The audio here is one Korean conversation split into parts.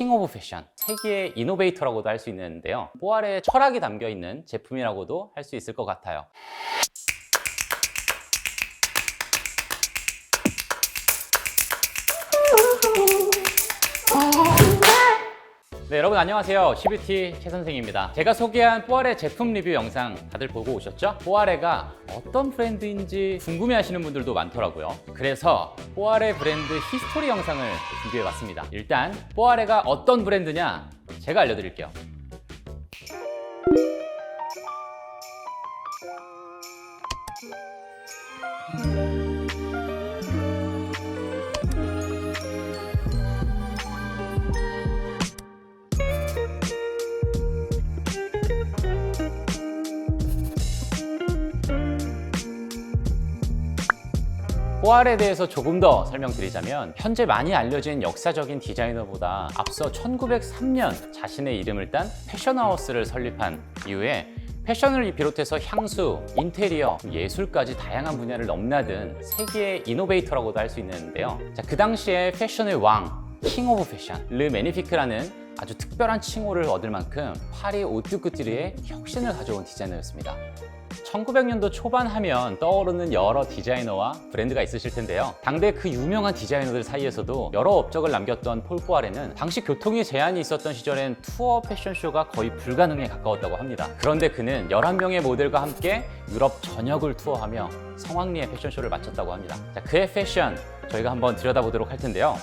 킹 오브 패션, 세계의 이노베이터라고도 할 수 있는데요. 뽀아레의 철학이 담겨 있는 제품이라고도 할 수 있을 것 같아요. 네, 여러분 안녕하세요. CBT 최 선생입니다. 제가 소개한 뽀아레 제품 리뷰 영상 다들 보고 오셨죠? 뽀아레가 어떤 브랜드인지 궁금해 하시는 분들도 많더라고요. 그래서 뽀아레 브랜드 히스토리 영상을 준비해 봤습니다. 일단 뽀아레가 어떤 브랜드냐? 제가 알려드릴게요. 뽀알에 대해서 조금 더 설명드리자면 현재 많이 알려진 역사적인 디자이너보다 앞서 1903년 자신의 이름을 딴 패션하우스를 설립한 이후에 패션을 비롯해서 향수, 인테리어, 예술까지 다양한 분야를 넘나든 세계의 이노베이터라고도 할 수 있는데요. 자, 그 당시에 패션의 왕, 킹 오브 패션, 르 매니피크라는 아주 특별한 칭호를 얻을 만큼 파리 오뚜크트리의 혁신을 가져온 디자이너였습니다. 1900년도 초반 하면 떠오르는 여러 디자이너와 브랜드가 있으실 텐데요. 당대 그 유명한 디자이너들 사이에서도 여러 업적을 남겼던 폴 포아레는 당시 교통의 제한이 있었던 시절엔 투어 패션쇼가 거의 불가능에 가까웠다고 합니다. 그런데 그는 11명의 모델과 함께 유럽 전역을 투어하며 성황리에 패션쇼를 마쳤다고 합니다. 자, 그의 패션 저희가 한번 들여다보도록 할 텐데요.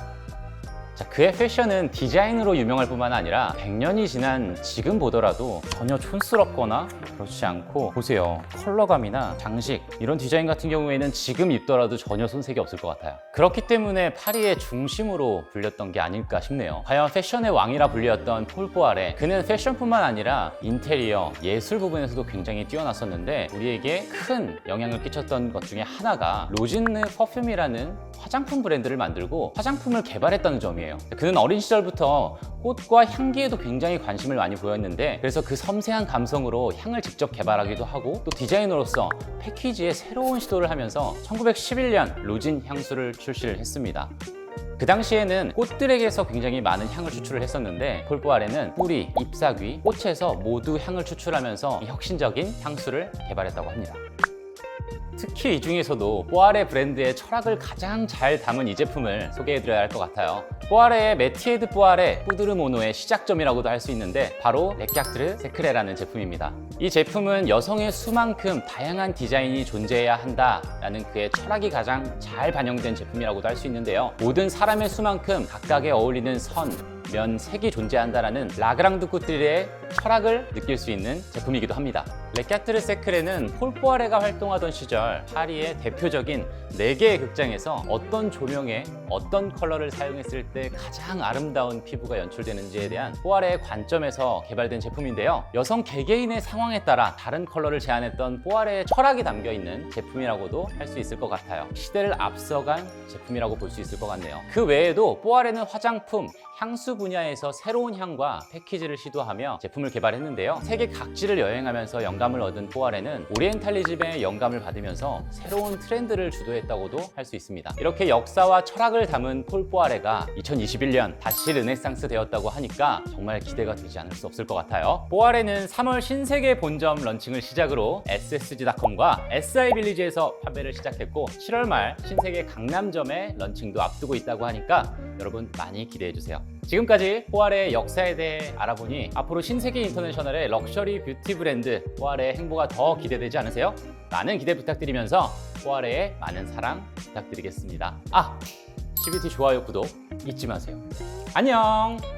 자, 그의 패션은 디자인으로 유명할 뿐만 아니라 100년이 지난 지금 보더라도 전혀 촌스럽거나 그렇지 않고 보세요. 컬러감이나 장식 이런 디자인 같은 경우에는 지금 입더라도 전혀 손색이 없을 것 같아요. 그렇기 때문에 파리의 중심으로 불렸던 게 아닐까 싶네요. 과연 패션의 왕이라 불렸던 폴 포아레 그는 패션뿐만 아니라 인테리어, 예술 부분에서도 굉장히 뛰어났었는데 우리에게 큰 영향을 끼쳤던 것 중에 하나가 로진느 퍼퓸이라는 화장품 브랜드를 만들고 화장품을 개발했다는 점이에요. 그는 어린 시절부터 꽃과 향기에도 굉장히 관심을 많이 보였는데 그래서 그 섬세한 감성으로 향을 직접 개발하기도 하고 또 디자이너로서 패키지에 새로운 시도를 하면서 1911년 로진 향수를 출시를 했습니다. 그 당시에는 꽃들에게서 굉장히 많은 향을 추출을 했었는데 폴포아레는 뿌리, 잎사귀, 꽃에서 모두 향을 추출하면서 혁신적인 향수를 개발했다고 합니다. 특히 이 중에서도 뽀아레 브랜드의 철학을 가장 잘 담은 이 제품을 소개해드려야 할 것 같아요. 뽀아레의 메티에드 뽀아레 뿌드르모노의 시작점이라고도 할 수 있는데 바로 레깍트르 세크레라는 제품입니다. 이 제품은 여성의 수만큼 다양한 디자인이 존재해야 한다라는 그의 철학이 가장 잘 반영된 제품이라고도 할 수 있는데요. 모든 사람의 수만큼 각각에 어울리는 선, 면, 색이 존재한다라는 라그랑드 꾸트리의 철학을 느낄 수 있는 제품이기도 합니다. 레카트르 세크레는 폴 포아레가 활동하던 시절 파리의 대표적인 4개의 극장에서 어떤 조명에 어떤 컬러를 사용했을 때 가장 아름다운 피부가 연출되는지에 대한 포아레의 관점에서 개발된 제품인데요. 여성 개개인의 상황에 따라 다른 컬러를 제안했던 포아레의 철학이 담겨 있는 제품이라고도 할 수 있을 것 같아요. 시대를 앞서간 제품이라고 볼 수 있을 것 같네요. 그 외에도 포아레는 화장품, 향수 분야에서 새로운 향과 패키지를 시도하며 제품을 개발했는데요. 세계 각지를 여행하면서 영감을 얻은 포아레는 오리엔탈리즘의 영감을 받으면서 새로운 트렌드를 주도했다고도 할 수 있습니다. 이렇게 역사와 철학을 담은 폴 포아레가 2021년 다시 르네상스 되었다고 하니까 정말 기대가 되지 않을 수 없을 것 같아요. 포아레는 3월 신세계 본점 런칭을 시작으로 SSG.com과 SI빌리지에서 판매를 시작했고 7월 말 신세계 강남점의 런칭도 앞두고 있다고 하니까 여러분 많이 기대해 주세요. 지금까지 포알의 역사에 대해 알아보니 앞으로 신세계 인터내셔널의 럭셔리 뷰티 브랜드 포알의 행보가 더 기대되지 않으세요? 많은 기대 부탁드리면서 포알의 많은 사랑 부탁드리겠습니다. 아! CBT 좋아요, 구독 잊지 마세요. 안녕!